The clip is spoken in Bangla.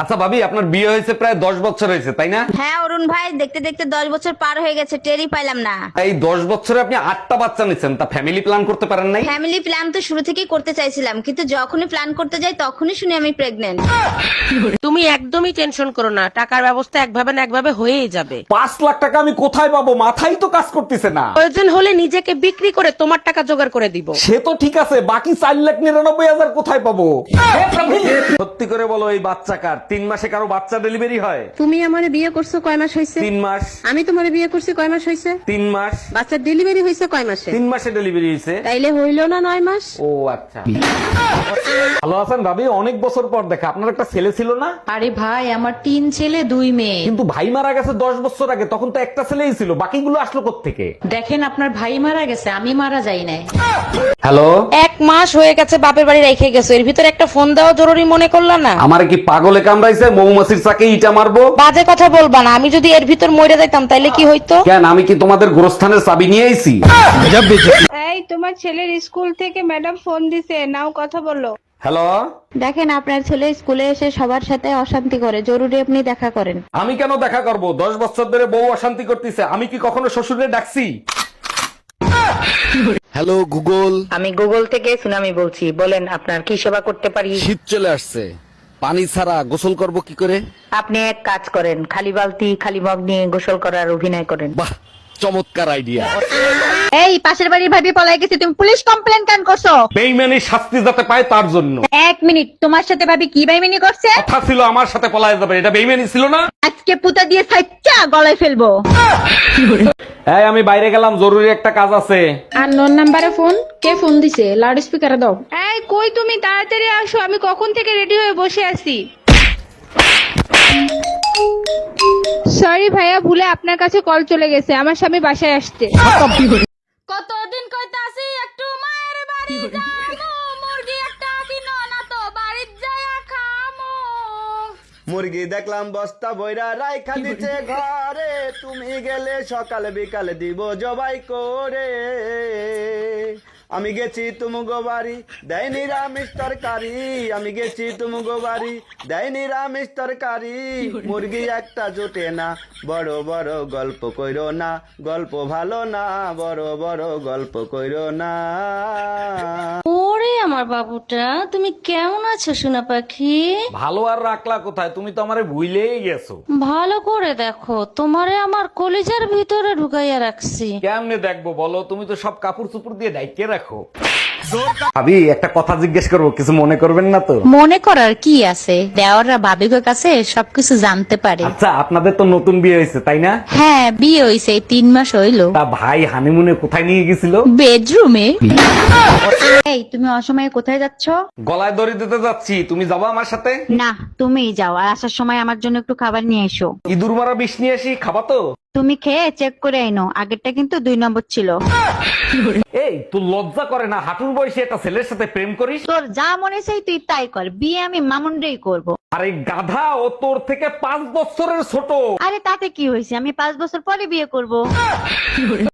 আচ্ছা ভাবি আপনার বিয়ে হয়েছে প্রায় দশ বছর হয়েছে তাই না? হ্যাঁ অরুণ ভাই দেখতে দেখতে দশ বছর পার হয়ে গেছে টেরই পাইলাম না। এই দশ বছরে আপনি আটটা বাচ্চা নিচ্ছেন তা ফ্যামিলি প্ল্যান করতে পারেন নাই? ফ্যামিলি প্ল্যান তো শুরু থেকেই করতে চাইছিলাম কিন্তু যখনই প্ল্যান করতে যাই তখনই শুনি আমি প্রেগনেন্ট তুমি একদমই টেনশন করো না টাকার ব্যবস্থা একভাবে না একভাবে হয়েই যাবে। পাঁচ লাখ টাকা আমি কোথায় পাবো? মাথাই তো কাজ করতেছে না। প্রয়োজন হলে নিজেকে বিক্রি করে তোমার টাকা জোগাড় করে দিব। সে তো ঠিক আছে বাকি চার লাখ নিরানব্বই হাজার কোথায় পাবো? সত্যি করে বলো এই বাচ্চা কার? তিন মাসে কারও বাচ্চা ডেলিভারি হয়। তুমি আমারে বিয়ে করছ কয় মাস হয়েছে তিন মাস। আমি তোমারে বিয়ে করছি কয় মাস হয়েছে তিন মাস। বাচ্চার ডেলিভারি হয়েছে কয় মাসে? তিন মাসে ডেলিভারি হয়েছে তাইলে হইল না নয় মাস? ও আচ্ছা। ভালো আছেন ভাবি? অনেক বছর পর দেখা। আপনার একটা ছেলে ছিল না? আরে ভাই আমার তিন ছেলে দুই মেয়ে। কিন্তু ভাই মারা গেছে দশ বছর আগে। তখন তো একটা ছেলেই ছিল। বাকিগুলো আসলো থেকে দেখেন আপনার ভাই মারা গেছে আমি মারা যাই নাই। হ্যালো? এক মাস হয়ে গেছে বাপের বাড়ি রেখে গেছো। এর ভিতরে একটা ফোন দেওয়া জরুরি মনে করলা না? আমার কি পাগলে কামড়াইছে? মৌমাছির চাকে ইটা মারবো? বাজে কথা বলবা না। আমি যদি এর ভিতর মরে যাইতাম তাইলে কি হইতো? কেন? আমি কি তোমাদের গোরস্থানের চাবি নিয়ে আইছি? এই তোমার ছেলের স্কুল থেকে ম্যাডাম ফোন দিছে। নাও কথা বলো। হ্যালো? দেখেন আপনার ছেলে স্কুলে এসে সবার সাথে অশান্তি করে। জরুরি আপনি দেখা করেন। আমি কেন দেখা করব? দশ বছর ধরে বউ অশান্তি করতেছে। আমি কি কখনো শ্বশুরে ডাকছি? Hello Google. আমি গুগল থেকে সুনামি বলছি। বলেন আপনার কি সেবা করতে পারি? শীত চলে আসছে। পানি ছাড়া গোসল করব কি করে? আপনি এক কাজ করেন খালি বালতি খালি মগ নিয়ে গোসল করার অভিনয় করেন। বাহ চমৎকার আইডিয়া এই পাশের বাড়ির ভাবি পলাই গেছে। তুমি পুলিশ কমপ্লেন কেন করছ? বেইমানি শাস্তি যাতে পায় তার জন্য। এক মিনিট তোমার সাথে ভাবি কি বাইমিনি করছে? কথা ছিল আমার সাথে পলায় যাবে এটা বেইমানি ছিল না? আজকে পুতা দিয়ে সাইচ্চা গলায় ফেলব। এই আমি বাইরে গেলাম জরুরি একটা কাজ আছে। আর নন নাম্বারে ফোন? কে ফোন দিছে? লাউড স্পিকারে দাও। এই কই তুমি? তাড়াতাড়ি আসো আমি কখন থেকে রেডি হয়ে বসে আছি। সরি ভাইয়া ভুলে আপনার কাছে কল চলে গেছে। আমার স্বামী বাসায় আসছে। কতদিন কইতাছি একটু মায়ের বাড়ি যাব মুরগি দেখলাম বস্তা বইরা রাইখা দিছে ঘরে। তুমি গেলে সকাল বিকাল দিব জবাই করে। আমি গেছি তুমগো বাড়ি দেয় নিরামিষ তরকারি। আমি গেছি তুমগো বাড়ি দেয় নিরামিষ তরকারি। মুরগি একটা জোটে না বড় বড় গল্প কইরো না। গল্প ভালো না বড় বড় গল্প কইরো না। ওরে আমার বাবুটা তুমি কেমন আছো সোনা পাখি? ভালো আর রাখলা কোথায়? তুমি তো আমারে ভুইলেই গেছো। ভালো করে দেখো তোমারে আমার কলিজার ভিতরে ঢুকাইয়া রাখছি। কেমনে দেখব বলো? তুমি তো সব কাপড় চুপড় দিয়ে ডাইকে রাখো। ভাবি একটা কথা জিজ্ঞেস করব কিছু মনে করবেন না তো? মনে করার কি আছে? দেওয়াররা ভাবিকের কাছে সবকিছু জানতে পারে। আচ্ছা আপনাদের তো নতুন বিয়ে হয়েছে তাই না? হ্যাঁ বিয়ে এই তিন মাস হইল। তা ভাই হানিমুনে কোথায় নিয়ে গেছিল? বেডরুমে। এই তুমি অসময়ে কোথায় যাচ্ছ? গলায় দড়ি দিতে যাচ্ছি তুমি যাব আমার সাথে? না তুমিই যাও আর আসার সময় আমার জন্য একটু খাবার নিয়ে এসো। ইঁদুর মারা বিষ নিয়ে আসি খাবা তো? তুমি খেয়ে চেক করে আইনো আগেরটা কিন্তু দুই নম্বর ছিল। এই তুই লজ্জা করে না? হাঁটুর বয়সে একটা ছেলের সাথে প্রেম করিস? তোর যা মনে চাই তুই তাই কর বিয়ে আমি মামুনরেই করব। আরে গাধা ও তোর থেকে পাঁচ বছরের ছোট। আরে তাতে কি হয়েছে? আমি পাঁচ বছর পরে বিয়ে করব।